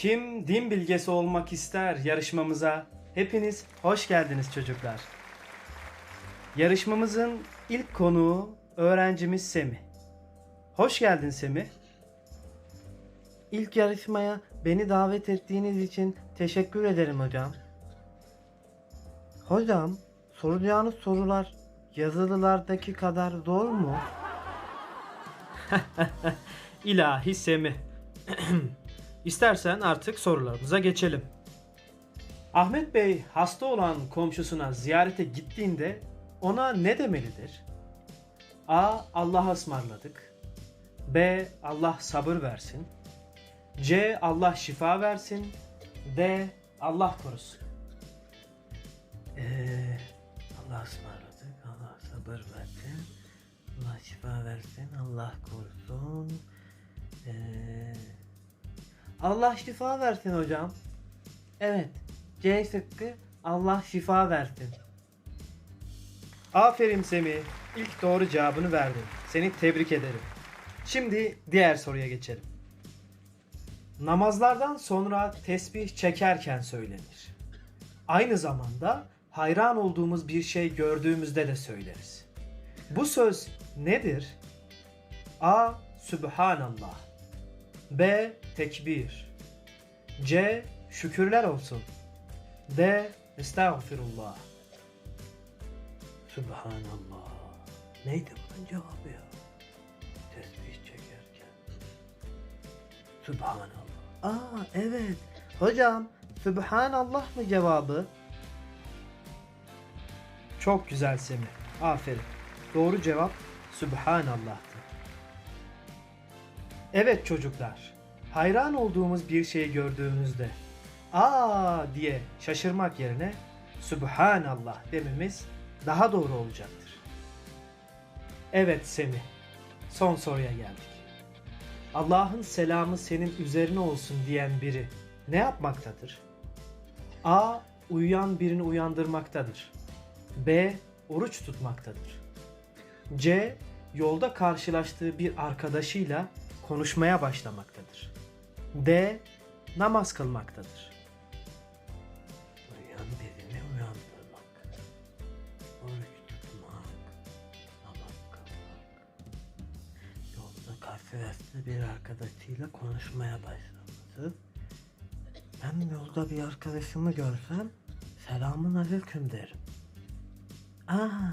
Kim din bilgesi olmak ister yarışmamıza? Hepiniz hoş geldiniz çocuklar. Yarışmamızın ilk konuğu öğrencimiz Semih. Hoş geldin Semih. İlk yarışmaya beni davet ettiğiniz için teşekkür ederim hocam. Hocam, soracağınız sorular yazılılardaki kadar zor mu? İlahi Semih. İstersen artık sorularımıza geçelim. Ahmet Bey hasta olan komşusuna ziyarete gittiğinde ona ne demelidir? A. Allah'a ısmarladık. B. Allah sabır versin. C. Allah şifa versin. D. Allah korusun. Ee, Allah ısmarladık, Allah sabır versin, Allah şifa versin, Allah korusun. Ee, Allah şifa versin hocam. Evet, C şıkkı Allah şifa versin. Aferin Semih. İlk doğru cevabını verdin. Seni tebrik ederim. Şimdi diğer soruya geçelim. Namazlardan sonra tesbih çekerken söylenir. Aynı zamanda hayran olduğumuz bir şey gördüğümüzde de söyleriz. Bu söz nedir? A. Sübhanallah B. Tekbir C. Şükürler olsun D. Estağfirullah Subhanallah. Neydi bunun cevabı ya? Tesbih çekerken. Subhanallah. Aa evet. Hocam, Subhanallah mı cevabı? Çok güzel Semih. Aferin. Doğru cevap Sübhanallah'tı. Evet çocuklar. Hayran olduğumuz bir şeyi gördüğümüzde aa diye şaşırmak yerine Sübhanallah dememiz daha doğru olacaktır. Evet Semih. Son soruya geldik. Allah'ın selamı senin üzerine olsun diyen biri ne yapmaktadır? A. Uyuyan birini uyandırmaktadır. B. Oruç tutmaktadır. C. Yolda karşılaştığı bir arkadaşıyla konuşmaya başlamaktadır. D. Namaz kılmaktadır. Uyuyan birini uyandırmak. Oruç tutmak. Namaz kılmak. Yolda karşılaştığı bir arkadaşıyla konuşmaya başlaması. Ben yolda bir arkadaşımı görsem selamun aleyküm derim. Aa,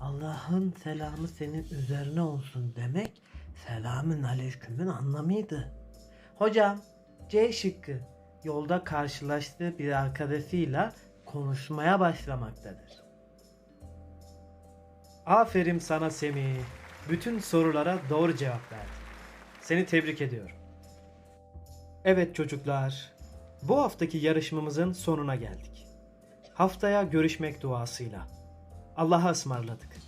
Allah'ın selamı senin üzerine olsun demek selamün aleykümün anlamıydı. Hocam C şıkkı yolda karşılaştığı bir arkadaşıyla konuşmaya başlamaktadır. Aferin sana Semih. Bütün sorulara doğru cevap verdin. Seni tebrik ediyorum. Evet çocuklar, bu haftaki yarışmamızın sonuna geldik. Haftaya görüşmek duasıyla. Allah'a ısmarladık.